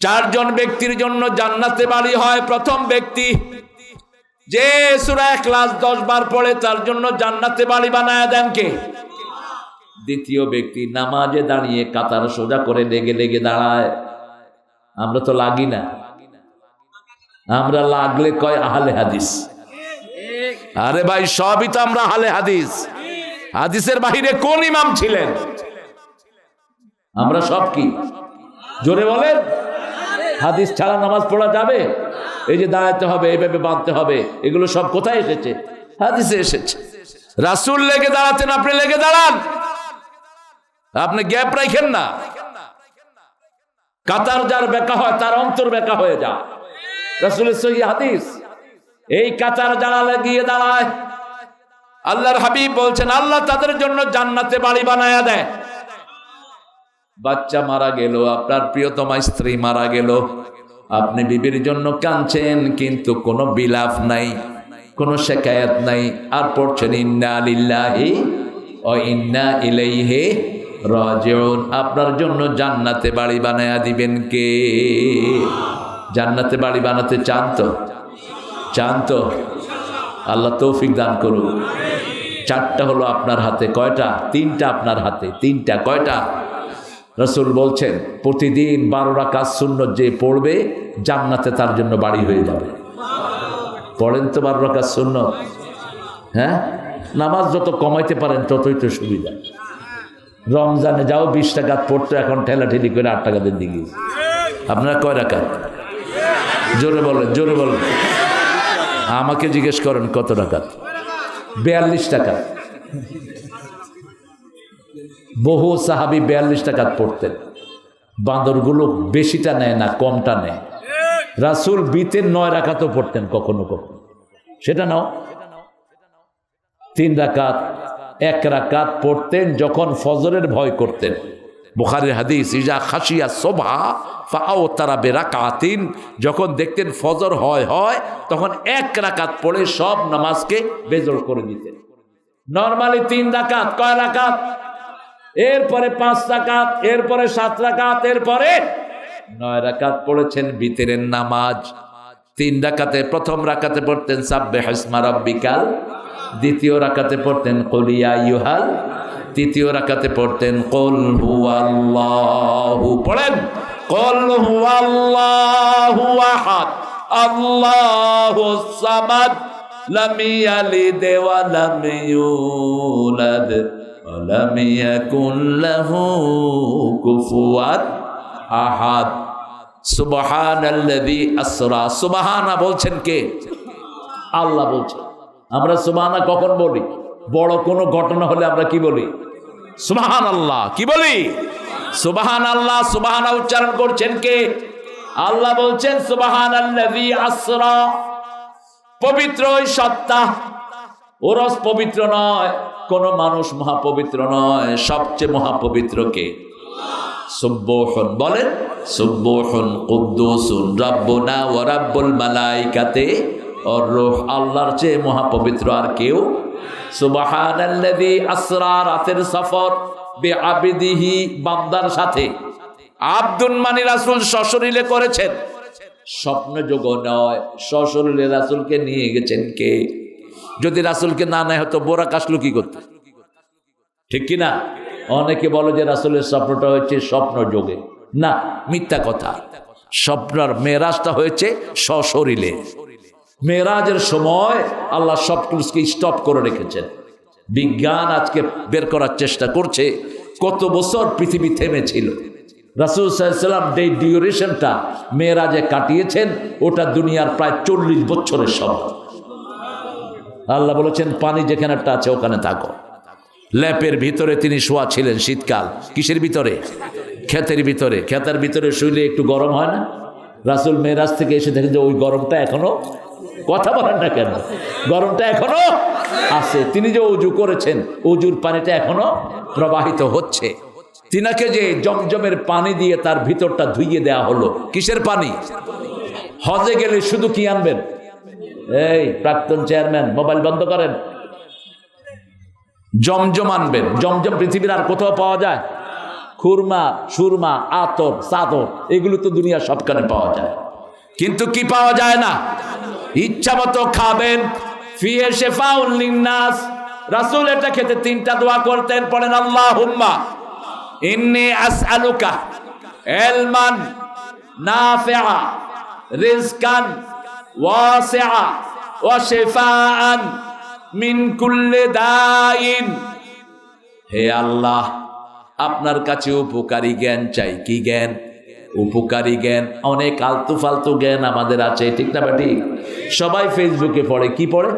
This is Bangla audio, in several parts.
চারজন ব্যক্তির জন্য জান্নাতে বাড়ি হয় প্রথম ব্যক্তি। যে সুরা ক্লাস দশ বার পড়ে তার জন্য জান্নাতে বাড়ি বানায় দেন কে? দ্বিতীয় ব্যক্তি নামাজে দাঁড়িয়ে কাতার সোজা করে লেগে লেগে দাঁড়ায়। আমরা তো লাগি না। আমরা লাগলে কয় আহলে হাদিস? আরে ভাই, সবই তো আমরা আহলে হাদিস। হাদিসের বাহিরে কোন ইমাম ছিলেন? আমরা সব কি? জোরে বলেন। হাদিস ছাড়া নামাজ পড়া যাবে? এই যে দাঁড়াতে হবে এইভাবে বাঁধতে হবে, এগুলো সব কোথায় এসেছে? হাদিসে এসেছে। রাসুল লেগে দাঁড়াতেন, আপনি লেগে দাঁড়ান। আপনি গ্যাপ রাখেন না। কাতার যার বেকা হয়, তার অন্তর বেকা হয়ে যা রাসুলের সহি হাদিস। এই কাতার যারা লাগিয়ে দাঁড়ায়। আল্লাহর হাবিব বলছেন, আল্লাহ তাদের জন্য জান্নাতে বাড়ি বানায়া দেয়। বাচ্চা মারা গেল, আপনার প্রিয়তমা স্ত্রী মারা গেল। আপনি বিবির জন্য কাঁদছেন, কিন্তু কোনো বিলাপ নাই, কোনো শেকায়াত নাই। আর পড়ছেন, ইন্না লিল্লাহি ও ইন্না ইলাইহি রাজিউন। আপনার জন্য জান্নাতে বাড়ি বানায়া দিবেন কে? জান্নাতে বাড়ি বানাতে চান তো? চান তো? আল্লাহ তৌফিক দান করুন চারটা হলো আপনার হাতে, কয়টা? তিনটা আপনার হাতে, তিনটা, কয়টা? রসুল বলছেন, প্রতিদিন বারোটা কাজ শূন্য যে পড়বে, জান্নাতে তার জন্য বাড়ি হয়ে যাবে। পড়েন তো বারোটা কাজ শূন্য হ্যাঁ? নামাজ যত কমাইতে পারেন, ততই তো সুবিধা। রমজানে যাও, বিশ টাকা পড়তো এখন ঠেলাঠেলি করে আট টাকা দিন দিকে। আপনারা কয় রাকাত? জোরে বলেন জোরে বলেন। আমাকে জিজ্ঞেস করেন, কত টাকা বিয়াল্লিশ টাকা। বহু সাহাবি বিয়াল্লিশ টাকা পড়তেন। বাঁদরগুলো বেশিটা নেয় না, কমটা নেয়। রাসুল বিতের নয় রাখাতও পড়তেন কখনো কখনো। সেটা নাও। তিন রাকাত, এক রাকাত পড়তেন যখন ফজরের ভয় করতেন। বুখারের হাদিস, ইজা খাসিয়া শোভা ফাও তারা বেরাকাতিন। যখন দেখতেন ফজর হয় হয়, তখন এক রাকাত পড়ে সব নামাজকে বেজল করে দিতেন। নর্মালি তিন রাকাত, কয় রাকাত? এরপরে পাঁচ রাকাত, এরপরে সাত রাকাত, এরপরে নয় রাকাত পড়েছেন বিতেরের নামাজ। তিন রাকাতে প্রথম রাকাতে পড়তেন সাব্বে হাসমা রব্বিকাল, দ্বিতীয় রাকাতে পড়তেন কলিয়া ইউহাল তৃতীয় রাকাতে পড়তেন কল হুয়াল্লাহু। পড়েন, কল হুয়াল্লাহু আহাদ, আল্লাহু সামাদ, লাম ইয়ালিদ ওয়া লাম ইউলাদ। লাম ইয়াকুন লাহু কুফুয়ান আহাদ সুবহানাল্লাযী আসরা সুবহানা বলছেন কে আল্লাহ বলছেন আমরা সুবহানা কখন বলি? বড় কোনো ঘটনা হলে আমরা কি বলি? সুবহান আল্লাহ কি বলি? সুবহান আল্লাহ সুবহানা উচ্চারণ করছেন কে? আল্লাহ বলছেন সুবহান আসরা। পবিত্র সত্তা ওরস পবিত্র নয়। কোন মানুষ মহাপবিত্র নয়। সবচেয়ে মহাপবিত্র কে? সুব্বোহন। বলেন, সুব্বোহন, কুদ্দুসুন, রাব্বুনা ওয়া রাব্বুল মালাইকাতে। আর রূহ আল্লাহর চেয়ে মহাপবিত্র আর কেউ সুবহানাল্লাযী আসরা রাতের সফর বিআবিদিহি, বান্দার সাথে। আব্দুল মানি রাসূল সশরীরে করেছেন। স্বপ্ন যোগ নয়, সশরীরে রাসূলকে নিয়ে গেছেন কে? যদি রাসুলকে না নেয় হতো বোরা কাশলু কি করতে? ঠিক কি না অনেকে বলে যে রাসুলের স্বপ্নটা হয়েছে স্বপ্ন যোগে। না, মিথ্যা কথা। স্বপ্নর মেরাজটা হয়েছে সশরীরে। মেরাজের সময় আল্লাহ সব কিছুকে স্টপ করে রেখেছেন। বিজ্ঞান আজকে বের করার চেষ্টা করছে। কত বছর পৃথিবী থেমেছিল। রাসুল সাল্লাম যে ডিউরেশনটা মেয়েরাজে কাটিয়েছেন, ওটা দুনিয়ার প্রায় চল্লিশ বছরের সময় আল্লাহ বলেছেন, পানি যেখানেটা আছে, ওখানে থাকো। ল্যাপের ভিতরে তিনি শোয়া ছিলেন শীতকাল। কিসের ভিতরে? ক্ষেতের ভিতরে। ক্ষেতের ভিতরে শুইলে একটু গরম হয় না? রাসুল মেয়েরাজ থেকে এসে দেখেন যে ওই গরমটা এখনও কথা বলেন না কেন? গরমটা এখনও আছে। তিনি যে উজু করেছেন, উজুর পানিটা এখনও প্রবাহিত হচ্ছে। তিনাকে যে জমজমের পানি দিয়ে তার ভিতরটা ধুইয়ে দেয়া হলো, কিসের পানি? হজে গেলে শুধু কি আনবেন? এই, প্রাক্তন চেয়ারম্যান, মোবাইল বন্ধ করেন। জমজম আনবেন। জমজম পৃথিবীর আর কোথাও পাওয়া যায়? খুরমা, সুরমা, আতর, চাদর, এগুলো তো দুনিয়া সবখানে পাওয়া যায়। কিন্তু কি পাওয়া যায় না? ইচ্ছা মতো খাবেন। ফিয়ে শেফাউল লিন্নাস। রাসূল এটা খেতে তিনটা দোয়া করতেন, পড়েন আল্লাহ হুম্মা ইন্নি আসআলুকা ইলমান নাফিআ, রিজকান ওয়াসিআ ওয়া শিফাআন মিন কুল্লি হে আল্লাহ, আপনার কাছে উপকারী জ্ঞান চাই। কি জ্ঞান? উপকারী জ্ঞান, অনেক আলতু ফালতু জ্ঞান আমাদের আছে, ঠিক না ঠিক সবাই ফেসবুকে পড়ে, কি পড়ে?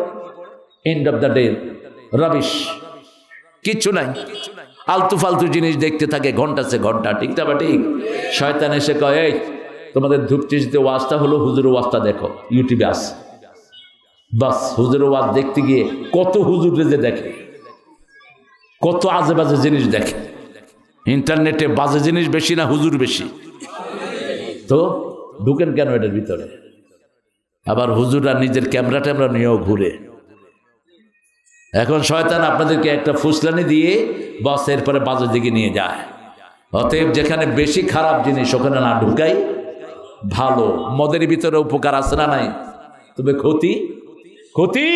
End of the day rubbish কিচ্ছু নাই। আলতু ফালতু জিনিস দেখতে থাকে, ঘণ্টা সে ঘণ্টা, ঠিক না ঠিক শয়তান এসে কয়, এই তোমাদের ধূপচিতে ওয়াজটা হলো হুজুর ওয়াজটা দেখো, ইউটিউবে আস বাস হুজুর ওয়াজ দেখতে গিয়ে কত হুজুর যে দেখে, কত আজে বাজে জিনিস দেখে। ইন্টারনেটে বাজে জিনিস বেশি না হুজুর বেশি। তো ঢুকেন কেন এটার ভিতরে? আবার হুজুররা নিজের ক্যামেরা ট্যামেরা নিয়েও ঘুরে। এখন শয়তান আপনাদেরকে একটা ফুসলানি দিয়ে বাস এরপরে বাজার দিকে নিয়ে যায়। অতএব যেখানে বেশি খারাপ জিনিস, ওখানে না ঢুকাই। ভালো, মদের ভিতরে উপকার আছে না নাই? তবে ক্ষতি? ক্ষতি?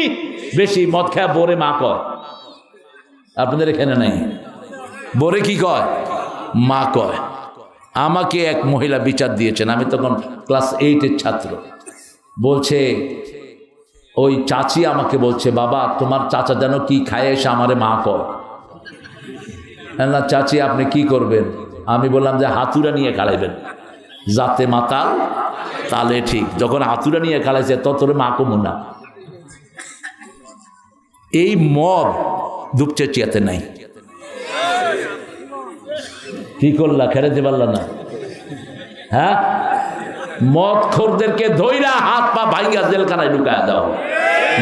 বেশি মদ খায় বোরে মা কয়। আপনাদের এখানে নাই? বোরে কি কয়? মা কয়। আমাকে এক মহিলা বিচার দিয়েছেন, আমি তখন ক্লাস এইটের ছাত্র। বলছে, ওই চাচি আমাকে বলছে, বাবা, তোমার চাচা যেন কি খায় এসে আমারে মা কয়। না চাচি, আপনি কি করবেন? আমি বললাম যে হাতুরা নিয়ে খাড়াইবেন। যাতে মাতাল তালে ঠিক। যখন হাতুড়া নিয়ে খাড়াইছে ততরে মা কমু না। এই মদ দুপচেচিয়াতে নাই। কি করলা, খেলাতে পারলা না? হ্যাঁ? মদ খোরদেরকে ধৈরা হাত পা ভাইঙ্গা জেলখানায় ঢুকায় দাও।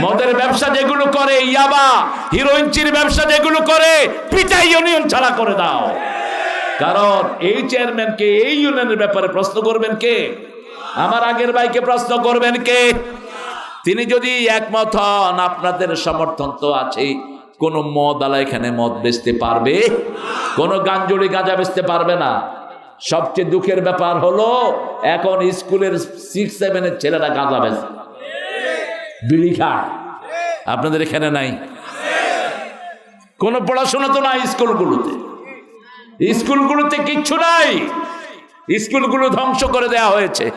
মদের ব্যবসা যেগুলো করে ইয়াবা, হিরোইনচির ব্যবসা যেগুলো করে পিটাই ইউনিয়ন ছাড়া করে দাও। কারণ এই চেয়ারম্যানকে এই ইউনিয়নের ব্যাপারে প্রশ্ন করবেন কে? আমার আগের ভাইকে প্রশ্ন করবেন কে? তিনি যদি একমত হন, আপনাদের সমর্থন তো আছেই। কোন মদ আলা এখানে মদ বেচতে পারবে? কোন গাঞ্জুড়ি গাঁজা বেচতে পারবে না। সবচেয়ে দুঃখের ব্যাপার হলো, এখন স্কুলের সিক্স সেভেনের ছেলেরা গাঁজা বেচে। বিড়ি খায়। আপনাদের এখানে নাই? কোনো পড়াশোনা তো নাই স্কুলগুলোতে। স্কুলগুলোতে কিচ্ছু নাই। স্কুলগুলো ধ্বংস করে দেয়া হয়েছে।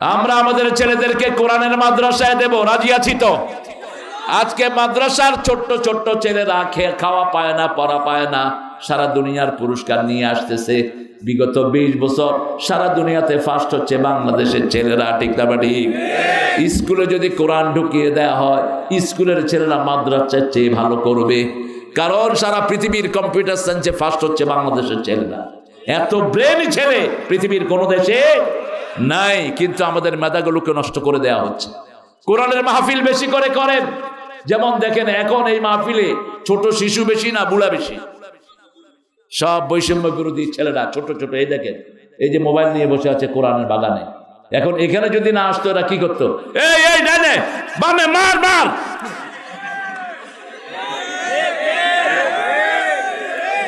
আমরা আমাদের ছেলেদেরকে কোরআনের মাদ্রাসায় দেব, রাজি আছি তো? আজকে মাদ্রাসার ছোট্ট ছোট্ট ছেলেরা খেয়ে খাওয়া পায় না, পড়া পায় না। সারা দুনিয়ার পুরস্কার নিয়ে আসতেছে। বিগত বিশ বছর সারা দুনিয়াতে ফার্স্ট হচ্ছে বাংলাদেশের ছেলেরা, ঠিক ঠিক? স্কুলে যদি কোরআন ঢুকিয়ে দেওয়া হয়, স্কুলের ছেলেরা মাদ্রাসার চেয়ে ভালো করবে। কারণ সারা পৃথিবীর কম্পিউটার সায়েন্সে ফার্স্ট হচ্ছে বাংলাদেশের ছেলেরা। এত ব্রেন ছেলে পৃথিবীর কোনো দেশে নাই, কিন্তু আমাদের মেধাগুলোকে নষ্ট করে দেওয়া হচ্ছে। কোরআনের মাহফিল বেশি করে করেন। যেমন দেখেন, এখন এই মাহফিলে ছোট শিশু বেশি না বুড়া বেশি? সব বৈষম্য বিরোধী ছেলেরা, ছোট ছোট, এই দেখেন, এই যে মোবাইল নিয়ে বসে আছে কোরআনের বাগানে। এখন এখানে যদি না আসতো, এরা কি করতো? এই এই মার মার!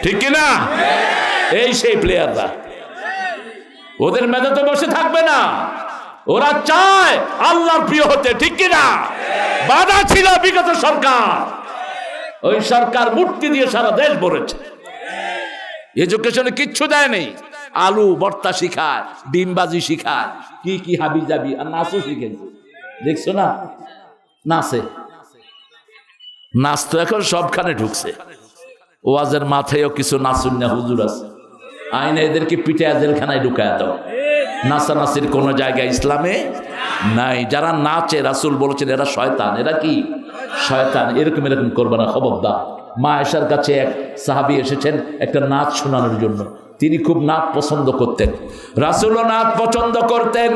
ঠিক কিনা? এই সেই প্লেয়াররা ওদের মেধা তো বসে থাকবে না। ওরা চায় আল্লাহর প্রিয় হতে, ঠিক কিনা? বাধা ছিল বিগত সরকার। ওই সরকার মূর্তি দিয়ে সারা দেশ ভরেছে। এডুকেশনে কিচ্ছু দেয়নি আলু বর্তা শিখায়, ডিমবাজি শিখায়। কি কি হাবি যাবি আর নাচও শিখেছে। দেখছ না? নাচে। নাচ তো এখন সবখানে ঢুকছে। ওয়াজের মাথায়ও কিছু নাচুন না হুজুর আছে আইনে এদেরকে পিঠে জেলখানায় ঢুকায় দাও নাচানাচির কোনো জায়গায় ইসলামে নাই যারা নাচে রাসুল বলেছেন এরা শয়তান এরা কি শয়তান এরকম এরকম করবে না খবরদার মা এসার কাছে এক সাহাবি এসেছেন একটা নাচ শোনানোর জন্য তিনি খুব নাচ পছন্দ করতেন রাসুলও নাচ পছন্দ করতেন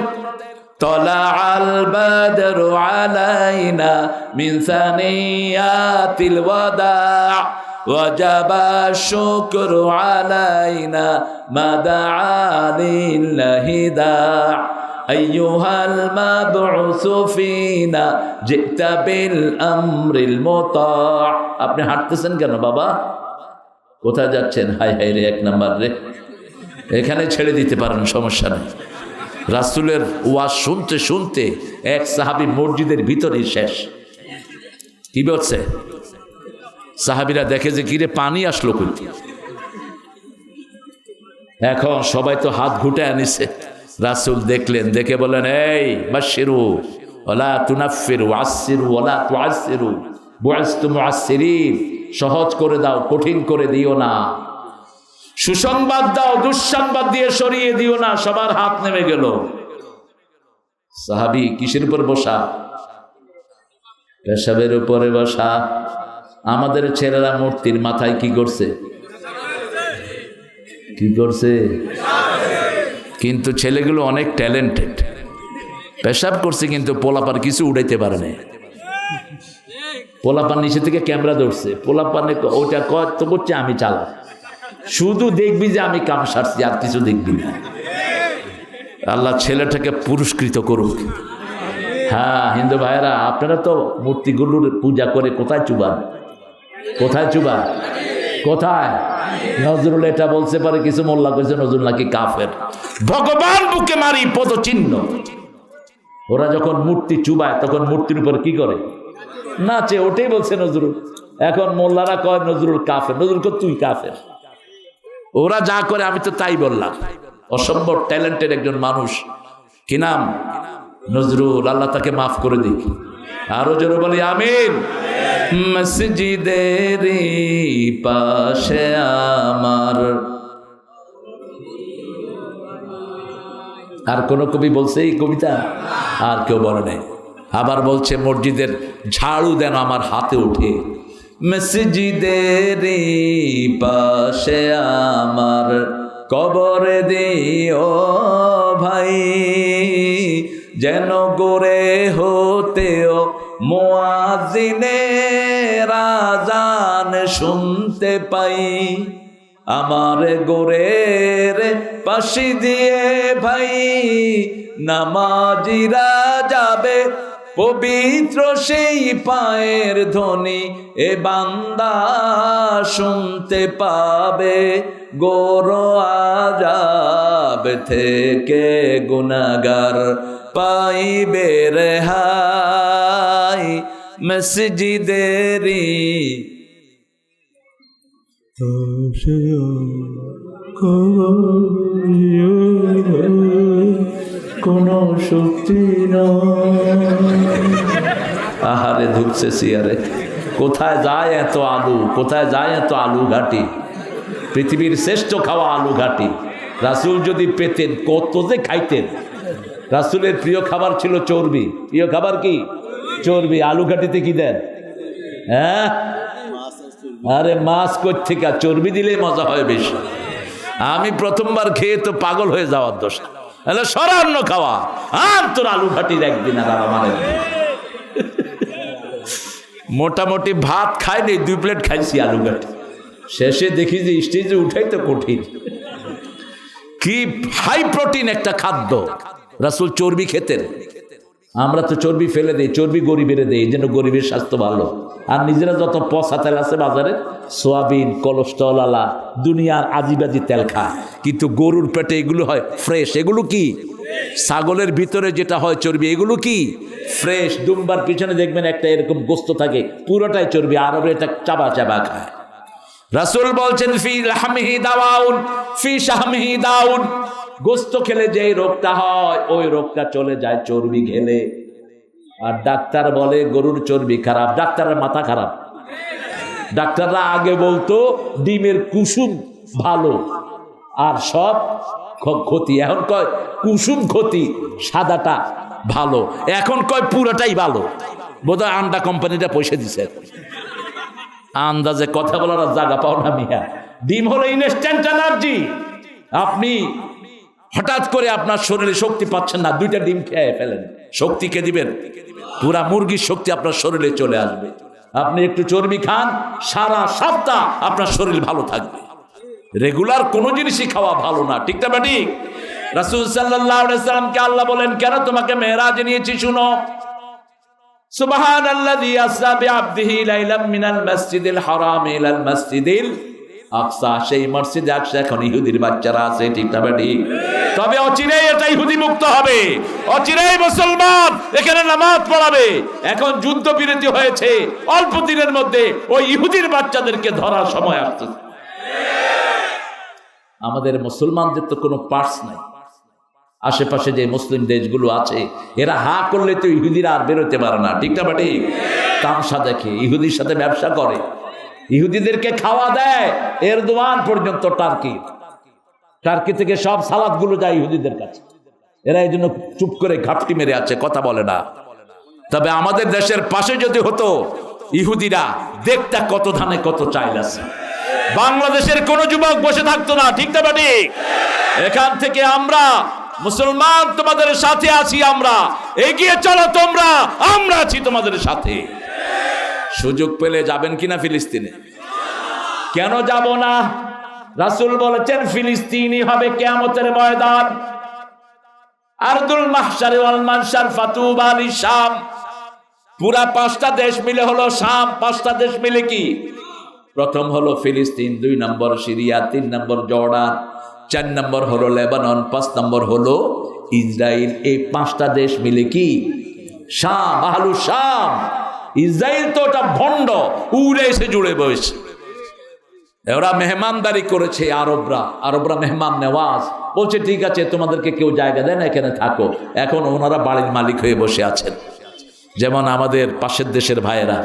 طلع البدر علينا من ثنيات الوداع وجب الشكر علينا ما دعا لله داع أيها المبعوث فينا جئت بالأمر المطاع আপনি হাঁটতেছেন কেন বাবা কোথায় যাচ্ছেন হাই হাই রে এক নাম্বার রে এখানে ছেড়ে দিতে পারেন সমস্যা নেই রাসুলের ওয়াজ শুনতে শুনতে এক সাহাবি মসজিদের ভিতরেই শেষ কি বলছে সাহাবিরা দেখে যে কিরে পানি আসলো কই? এখন সবাই তো হাত ঘুটে আনিছে। রাসুল দেখলেন, দেখে বলেন এই বাশিরু ওলা তুনাফিরু আসিরু ওলা তু আসিরু সহজ করে দাও, কঠিন করে দিও না। সুসংবাদ দাও, দুঃসংবাদ দিয়ে সরিয়ে দিও না, সবার হাত নেমে গেল। সাহাবি কিসের উপর বসা? পেশাবের উপরে বসা। আমাদের ছেলেরা মূর্তির মাথায় কি করছে? কি করছে? কিন্তু ছেলেগুলো অনেক ট্যালেন্টেড পেশাব করছে কিন্তু পোলাপার কিছু উড়াইতে পারে না। পোলাপান নিচে থেকে ক্যামেরা ধরছে। পোলাপানে ওটা কত করছে আমি চালা শুধু দেখবি যে আমি কাম সারছি, আর কিছু দেখবি না। আল্লাহ ছেলেটাকে পুরস্কৃত করুক। হ্যাঁ হিন্দু ভাইয়েরা, আপনারা তো মূর্তিগুলোর পূজা করে কোথায় চুবান? কোথায় চুবান কোথায়? নজরুল এটা পারে, কিছু মোল্লা কইছে, নজরুল নাকি কাফের। ভগবান বুকে মারি ওরা যখন মূর্তি চুবায়, তখন মূর্তির উপর কি করে? নাচে, ওটাই বলছে নজরুল। এখন মোল্লারা কয়, নজরুল কাফের। নজরুল তুই কাফের। ওরা যা করে, আমি তো তাই বললাম। অসম্ভব ট্যালেন্টেড একজন মানুষ। কি নাম? নজরুল। আল্লাহ তাকে মাফ করে দিক। আরও জোরে বলি, আমিন। মসজিদের পাশে আমার। আর কোন কবি বলছে এই কবিতা? আর কেউ বলে নাই। আবার বলছে, মসজিদের ঝাড়ু দেন আমার হাতে উঠে মসজিদের পাশে আমার। কবর দিও ভাই। যেন গোরে হতেও মোয়াজিনে রাজান শুনতে পাই। আমার গোরের পাশি দিয়ে ভাই, নামাজিরা যাবে, পবিত্র সেই পায়ের ধ্বনি এ বান্দা শুনতে পাবে। গোর আজাব থেকে গুনাগার পাইবে রেহাই মসজিদেরি কোন শক্তি আহারে ঢুকছে সিয়ারে। কোথায় যায় এত আলু? কোথায় যায় এত আলু ঘাটি? পৃথিবীর শ্রেষ্ঠ খাওয়া আলু ঘাটি। রাসুল যদি পেতেন কত যে খাইতেন। রাসুলের প্রিয় খাবার ছিল চর্বি। প্রিয় খাবার কি? চর্বি। আলু ঘাটিতে কি দেন? হ্যাঁ? আরে মাছ থেকে চর্বি দিলেই মজা হয় বেশি। আমি প্রথমবার খেয়ে তো পাগল হয়ে যাওয়ার দোষ। তাহলে সরান্ন খাওয়া। আর তোর আলু ঘাটি একদিন আর আমার মোটামুটি ভাত খাইনি, দুই প্লেট খাইছি আলু ঘাটি শেষে দেখি যে স্টেজে উঠাই তো কঠিন। কি হাই প্রোটিন একটা খাদ্য। রাসুল চর্বি খেতেন। আমরা তো চর্বি ফেলে দিই, চর্বি গরিবের দেই, এই জন্য গরিবের স্বাস্থ্য ভালো। আর নিজেরা যত পচা তেল আছে বাজারে, সোয়াবিন, কোলেস্ট্রল আলা, দুনিয়ার আজিবাজি তেল খায় কিন্তু গরুর পেটে এগুলো হয় ফ্রেশ। এগুলো কি? ছাগলের ভিতরে যেটা হয় চর্বি, এগুলো কি? ফ্রেশ। দুমবার পিছনে দেখবেন একটা এরকম গোস্ত থাকে, পুরোটাই চর্বি, আরবে এটা চাবা চাবা খায়। রাসূল বলছেন, ফি লাহমিহি দাওয়াউন, ফি শাহমিহি দাউন গোস্ত খেলে যে রোগটা হয়, ওই রোগটা চলে যায় চর্বি খেলে আর ডাক্তার বলে, গরুর চর্বি খারাপ, ডাক্তারের মাথা খারাপ। ডাক্তাররা আগে বলতো, ডিমের কুসুম ভালো, আর সব ক্ষতি। এখন কয়, কুসুম ক্ষতি, সাদাটা ভালো। এখন কয়, পুরোটাই ভালো। বোধহয় আন্ডা কোম্পানিটা পয়সা দিছে। আন্দাজে কথা বলার জায়গা পাও না মিয়া। ডিম হলো ইনস্ট্যান্ট এনার্জি আপনি হঠাৎ করে আপনার শরীরে শক্তি পাচ্ছেন না, দুইটা ডিম খেয়ে ফেলেন। শক্তি কে দিবেন? পুরা মুরগির শক্তি আপনার শরীরে চলে আসবে। আপনি একটু চর্বি খান, সারা সপ্তাহ আপনার শরীর ভালো থাকবে। রেগুলার কোনো জিনিসই খাওয়া ভালো না, ঠিক না ঠিক রাসুল সাল্লামকে আল্লাহ বলেন, কেন তোমাকে মেয়েরাজ নিয়েছি শুনো সুবহান আল্লাযী আসরা বিআবদিহি লাইলাম মিনাল মাসজিদিল হারাম ইলাল মাসজিদিল আকসা। সেই মসজিদে আকসা এখন ইহুদির বাচ্চারা আছে, ঠিক না ঠিক তবে অচিরেই এটা ইহুদি মুক্ত হবে। অচিরেই মুসলমান এখানে নামাজ পড়াবে। এখন যুদ্ধ বিরতি হয়েছে। অল্প দিনের মধ্যে ওই ইহুদির বাচ্চাদেরকে ধরার সময় আসতেছে। আমাদের মুসলমানদের তো কোনো পার্স নাই। আশেপাশে যে মুসলিম দেশগুলো আছে, এরা হা করলে তো ইহুদিরা আর বেরোতে পারে না, ঠিক না ঠিক তামসা দেখে, ইহুদির সাথে ব্যবসা করে, ইহুদিদেরকে খাওয়া দেয় এর দোয়ান পর্যন্ত টার্কি। টার্কি থেকে সব সালাদগুলো যায় ইহুদিদের কাছে। এরা এই জন্য চুপ করে ঘাপটি মেরে আছে, কথা বলে না। তবে আমাদের দেশের পাশে যদি হতো, ইহুদিরা দেখতে কত ধানে কত চাইল আছে। বাংলাদেশের কোন যুবক বসে থাকতো না, ঠিক না বা ঠিক এখান থেকে আমরা মুসলমান, তোমাদের সাথে আছি আমরা। এগিয়ে চলো তোমরা, আমরা আছি তোমাদের সাথে। সুযোগ পেলে যাবেন কিনা ফিলিস্তিনে? কেন যাব না? রাসুল বলেছেন, ফিলিস্তিনি হবে কেয়ামতের ময়দান। আরদুল মাহশারে ওয়াল মানশার ফাতুবা আলী শাম। পুরা পাঁচটা দেশ মিলে হলো শাম, পাঁচটা দেশ মিলে কি? প্রথম হলো ফিলিস্তিন, দুই নম্বর সিরিয়া, তিন নম্বর জর্ডান। চার নম্বর হলো লেবানন, পাঁচ নম্বর হলো ইসরায়েল এই পাঁচটা দেশ মিলে কি? শাম, আহলু শাম। ইসরায়েল তো ওটা ভণ্ড, উড়ে এসে জুড়ে বসে। ওরা মেহমানদারি করেছে আরবরা। আরবরা মেহমান নেওয়াজ। বলছে, ঠিক আছে, তোমাদেরকে কেউ জায়গা দেয় না, এখানে থাকো। এখন ওনারা বাড়ির মালিক হয়ে বসে আছেন। যেমন আমাদের পাশের দেশের ভাইয়েরা,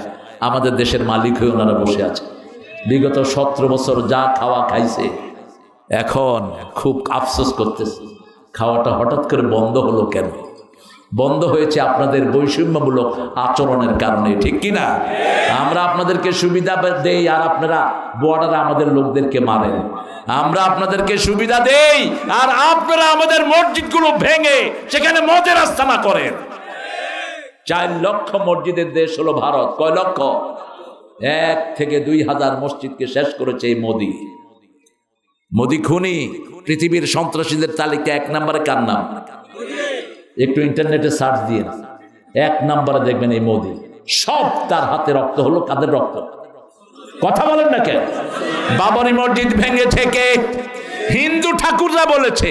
আমাদের দেশের মালিক হয়ে ওনারা বসে আছে বিগত সতেরো বছর যা খাওয়া খাইছে এখন খুব আফসোস করতেছে। খাওয়াটা হঠাৎ করে বন্ধ হলো কেন? বন্ধ হয়েছে আপনাদের বৈষম্যমূলক আচরণের কারণে, ঠিক কিনা আমরা আপনাদেরকে সুবিধা দেই আর আপনারা বর্ডারে আমাদের লোকদেরকে মারেন। আমরা আপনাদেরকে সুবিধা দেই আর আপনারা আমাদের মসজিদগুলো ভেঙে সেখানে মদের আস্থানা করেন। চার লক্ষ মসজিদের দেশ হলো ভারত। কয় লক্ষ? এক থেকে দুই হাজার মসজিদকে শেষ করেছে এই মোদী। মোদী খুনি, পৃথিবীর সন্ত্রাসীদের তালিকা এক নম্বরে কার নাম? একটু ইন্টারনেটে সার্চ দিয়ে এক নম্বরে দেখবেন এই মোদী। সব তার হাতে রক্ত হলো, কাদের রক্ত? কথা বলেন না কেন? বাবরি মসজিদ ভেঙেছে কে হিন্দু ঠাকুররা বলেছে,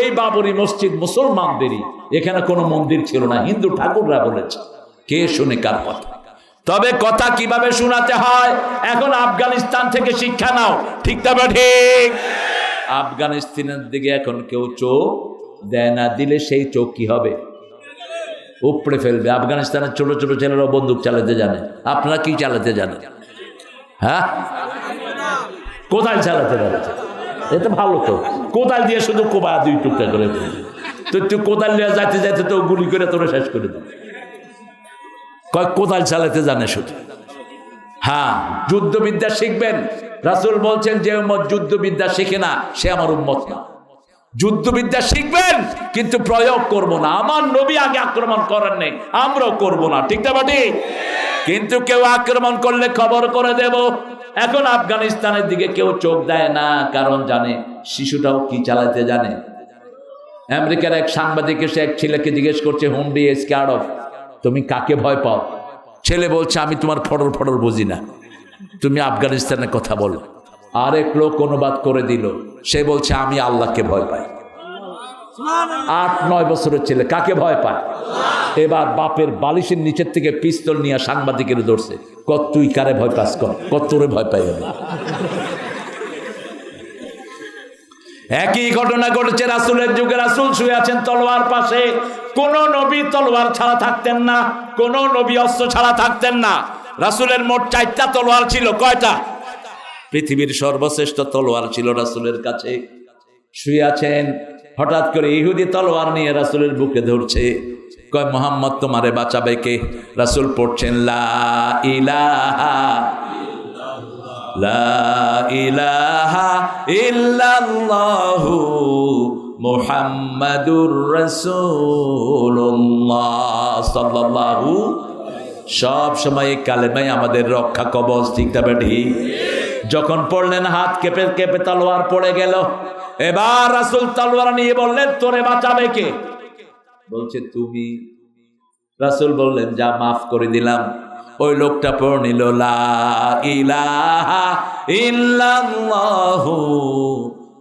এই বাবরি মসজিদ মুসলমানদেরই। এখানে কোনো মন্দির ছিল না, হিন্দু ঠাকুররা বলেছে। কে শুনে কার কথা? তবে কথা কীভাবে শোনাতে হয়? এখন আফগানিস্তান থেকে শিক্ষা নাও। ঠিক তবে ঠিক। আফগানিস্তানের দিকে এখন কেউ চোখ দেয় না, দিলে সেই চোখ কি হবে? উপড়ে ফেলবে। আফগানিস্তানের ছোট ছোট ছেলেরাও বন্দুক চালাতে জানে। আপনারা কি চালাতে জানেন? হ্যাঁ? কোদাল চালাতে পারে এটা ভালো তো। কোদাল দিয়ে শুধু কোবা দুই টুকটা করে। তো তুই কোদাল নিয়ে যাইতে যাইতে তো গুলি করে তোরা শেষ করে দেবে। কয়, কোদাল চালাতে জানে শুধু। হ্যাঁ যুদ্ধবিদ্যা শিখবেন। রাসূল বলছেন যে যুদ্ধবিদ্যা শিখে না, সে আমার উম্মত না। যুদ্ধবিদ্যা শিখবেন, কিন্তু প্রয়োগ করব না। আমার নবী আগে আক্রমণ করেন নেই, আমরাও করব না। ঠিক না বাটি? কিন্তু কেউ আক্রমণ করলে খবর করে দেব। এখন আফগানিস্তানের দিকে কেউ চোখ দেয় না, কারণ জানে, শিশুটাও কি চালাতে জানে। আমেরিকার এক সাংবাদিক এসে এক ছেলেকে জিজ্ঞেস করছে, হোম, ডি স্কার্ড অফ তুমি কাকে ভয় পাও? ছেলে বলছে, আমি তোমার ফটর ফটর বুঝি না। তুমি আফগানিস্তানের কথা বলো। আরেক লোক অনুবাদ করে দিল। সে বলছে, আমি আল্লাহকে ভয় পাই। আট, নয় বছরের ছেলে, কাকে ভয় পায়? এবার বাপের বালিশের নিচের থেকে পিস্তল নিয়ে সাংবাদিকের ধরছে কত তুই কারে ভয় পাস কর? কত ভয় পাই একই ঘটনা ঘটেছে রাসুলের যুগে। রাসুল শুয়ে আছেন তলোয়ার পাশে। কোন নবী তলোয়ার ছাড়া থাকতেন না, কোন নবী অস্ত্র ছাড়া থাকতেন না। রাসুলের মোট চারটা তলোয়ার ছিল, কয়টা? পৃথিবীর সর্বশ্রেষ্ঠ তলোয়ার ছিল রাসুলের কাছে। শুয়ে আছেন, হঠাৎ করে ইহুদি তলোয়ার নিয়ে রাসুলের বুকে ধরছে। কয়, মোহাম্মদ, তোমারে বাঁচাবে কে? রাসুল পড়ছেন, লা ইলাহা লা মুহাম্মাদুর সাল্লাল্লাহু সব সময় কালেমাই আমাদের রক্ষা কবচ, ঠিক তবে ঠিক যখন পড়লেন হাত কেঁপে কেঁপে তালোয়ার পড়ে গেল, এবার রাসূল তালোয়ার নিয়ে বললেন, তোরে বাঁচাবে কে? বলছে, তুমি। রাসূল বললেন, যা মাফ করে দিলাম। ওই লোকটা পড়ে নিল, লা ইলাহা ইল্লাল্লাহু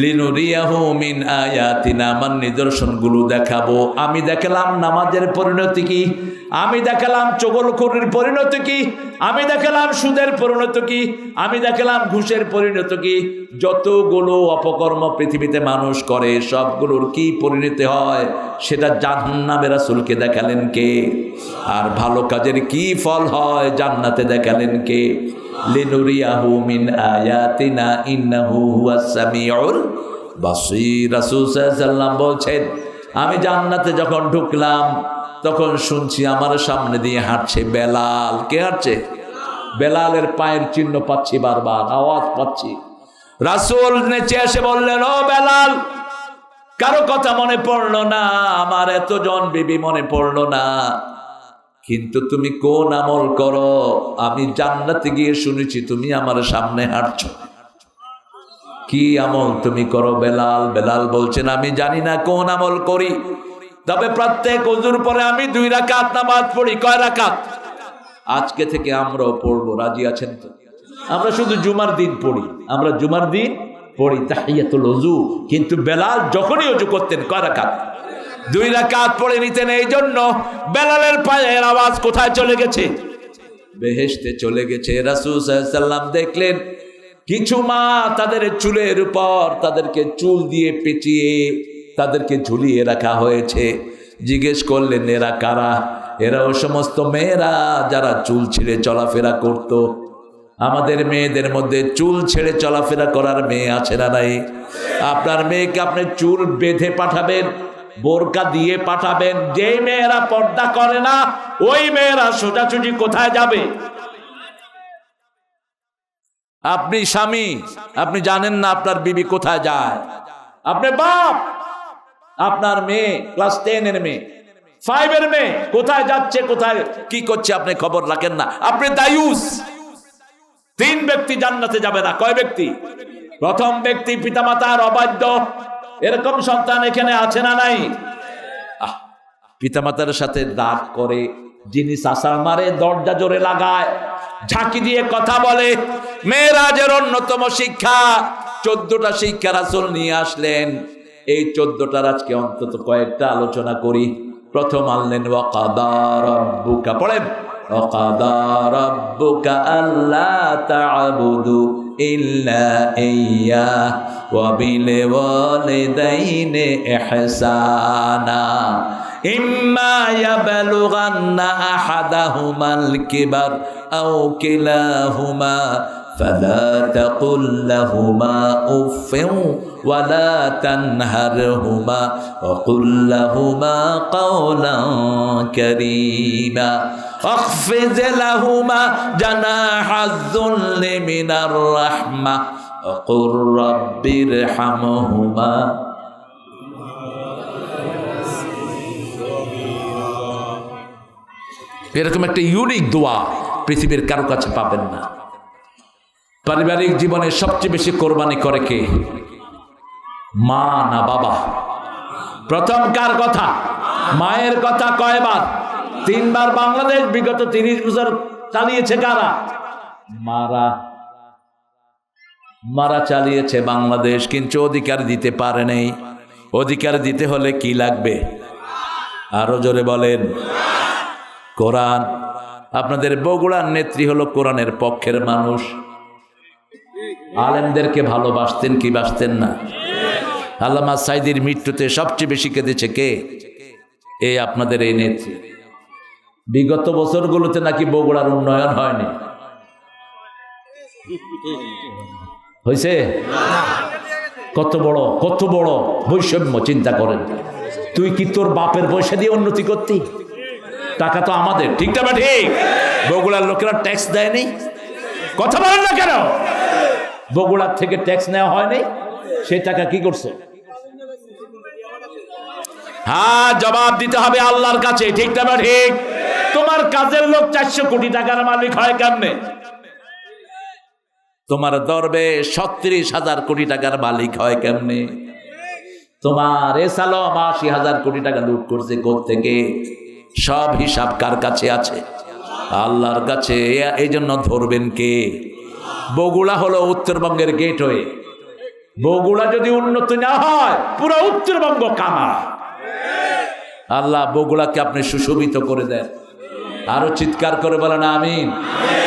লিনুরিয়াহু মিন আয়াতিনা, আমার নিদর্শনগুলো দেখাবো। আমি দেখালাম নামাজের পরিণতি কি? আমি দেখালাম চগলখুরির পরিণতি কি? আমি দেখালাম সুদের পরিণতি কি? আমি দেখালাম ঘুষের পরিণতি কি? যতগুলো অপকর্ম পৃথিবীতে মানুষ করে, সবগুলোর কি পরিণতি হয় সেটা জাহান্নামে রাসূলকে দেখালেন কে? আর ভালো কাজের কি ফল হয় জান্নাতে দেখালেন কে? লিনুরিয়াহু মিন আয়াতিনা ইন্নাহু হুয়াস সামিউল বাসীর। রাসূল সাল্লাল্লাহু বলছেন, আমি জান্নাতে যখন ঢুকলাম, তখন শুনছি আমার সামনে দিয়ে হাঁটছে বেলাল। কে হাঁটছে? বেলালের পায়ের চিহ্ন পাচ্ছি বারবার, আওয়াজ পাচ্ছি। রাসূল নেচে এসে বললেন, ও বেলাল, কারও কথা মনে পড়ল না, আমার এতজন বিবি মনে পড়ল না। কিন্তু তুমি কোন আমল করো? আমি জান্নাতে গিয়ে শুনেছি তুমি আমার সামনে হাঁটছো। কি আমল তুমি করো বেলাল? বেলাল বলছেন, আমি জানি না কোন আমল করি। তবে প্রত্যেক অজুর পরে আমি দুই রাকাত নামাজ পড়ি। কয় রাকাত? আজকে থেকে আমরাও পড়ব। রাজি আছেন তো? আমরা শুধু জুমার দিন পড়ি। আমরা জুমার দিন পড়ি তাহিয়াতুল অজু কিন্তু বেলাল যখনই অজু করতেন, কয় রাকাত? দুই রাকাত পড়ে নিতেন এই জন্য বেলালের পায়ের আওয়াজ কোথায় চলে গেছে? বেহেশতে চলে গেছে। রাসূল সাল্লাম দেখলেন, কিছু মা তাদের চুলের উপর তাদেরকে চুল দিয়ে পেঁচিয়ে তাদেরকে ঝুলিয়ে রাখা হয়েছে। জিজ্ঞেস করলেন, এরা কারা? এরা ও সমস্ত মেয়েরা যারা চুল ছিঁড়ে চলাফেরা করত। আমাদের মেয়েদের মধ্যে চুল ছেড়ে চলাফেরা করার মেয়ে আছে না নাই? আপনার মেয়েকে আপনি চুল বেঁধে পাঠাবেন বোরকা দিয়ে পাঠাবেন। যে মেয়েরা পর্দা করে না, ওই মেয়েরা সোজাসুজি কোথায় যাবে? আপনি স্বামী, আপনি জানেন না আপনার বিবি কোথায় যায়। আপনি বাপ, আপনার মেয়ে, ক্লাস টেন এর মেয়ে ফাইভের মেয়ে, কোথায় যাচ্ছে, কোথায়, কি করছে, আপনি খবর রাখেন না। আপনি দায়ুস। তিন ব্যক্তি জান্নাতে যাবে না। কয় ব্যক্তি? প্রথম ব্যক্তি পিতামাতার অবাধ্য। এরকম সন্তান এখানে আছে না নাই? আহ, পিতামাতার সাথে দাঁত করে যিনি চাষার মারে দরজা জোরে লাগায় ঝাঁকি দিয়ে কথা বলে মেয়েরাজের অন্যতম শিক্ষা চোদ্দটা শিক্ষা রাসুল নিয়ে আসলেন। এই চোদ্দটার আজকে অন্তত কয়েকটা আলোচনা করি। প্রথম আনলেন ওয়াকাদারব্বুকা পড়েন ওয়াকাদারব্বুকা আল্লাহ তা'বুদু ইল্লা ইয়্যা وبالوالدين إحسانا. إما يبلغن أحدهما الكبر أو كلاهما فلا تقل لهما أف ولا تنهرهما وقل لهما قولا كريما. واخفض لهما جناح الذل من الرحمة وقل رب ارحمهما এরকম একটা ইউনিক দোয়া পৃথিবীর কারো কাছে পাবেন না পারিবারিক জীবনে সবচেয়ে বেশি কোরবানি করে কে মা না বাবা প্রথম কার কথা মায়ের কথা কয়বার তিনবার বাংলাদেশ বিগত তিরিশ বছর চালিয়েছে কারা মারা মারা চালিয়েছে বাংলাদেশ, কিন্তু অধিকার দিতে পারে নেই। অধিকার দিতে হলে কি লাগবে? আরও জোরে বলেন। কোরআন। আপনাদের বগুড়ার নেত্রী হলো কোরআনের পক্ষের মানুষ। আলেমদেরকে ভালোবাসতেন কি বাসতেন না? আল্লামা সাইদির মৃত্যুতে সবচেয়ে বেশি কেঁদেছে কে? এ আপনাদের এই নেত্রী। বিগত বছরগুলোতে নাকি বগুড়ার উন্নয়ন হয়নি। হয়েছে কত বড় কত বড় বৈষম্য চিন্তা করেন। তুই কি তোর বাপের পয়সা দিয়ে উন্নতি করতি? টাকা তো আমাদের, ঠিক না বা ঠিক? বগুড়ার লোকেরা ট্যাক্স দেয়নি? কথা বলেন না কেন? বগুড়ার থেকে ট্যাক্স নেওয়া হয়নি? সেই টাকা কি করছে? হ্যাঁ জবাব দিতে হবে আল্লাহর কাছে, ঠিক না বা ঠিক? তোমার কাজের লোক চারশো কোটি টাকার মালিক হয় কেমনে? তোমার দরবে ছত্রিশ হাজার কোটি টাকার মালিক হয় কেমনে? তোমার এ সালম আশি হাজার কোটি টাকা লুট করছে থেকে? সব হিসাব কার কাছে আছে? আল্লাহর কাছে। এই জন্য ধরবেন কে? বগুড়া হলো উত্তরবঙ্গের গেট হয়ে বগুড়া যদি উন্নত না হয়, পুরো উত্তরবঙ্গ কামা। আল্লাহ বগুড়াকে আপনি সুশোভিত করে দেন। আরও চিৎকার করে বলেন, আমিন।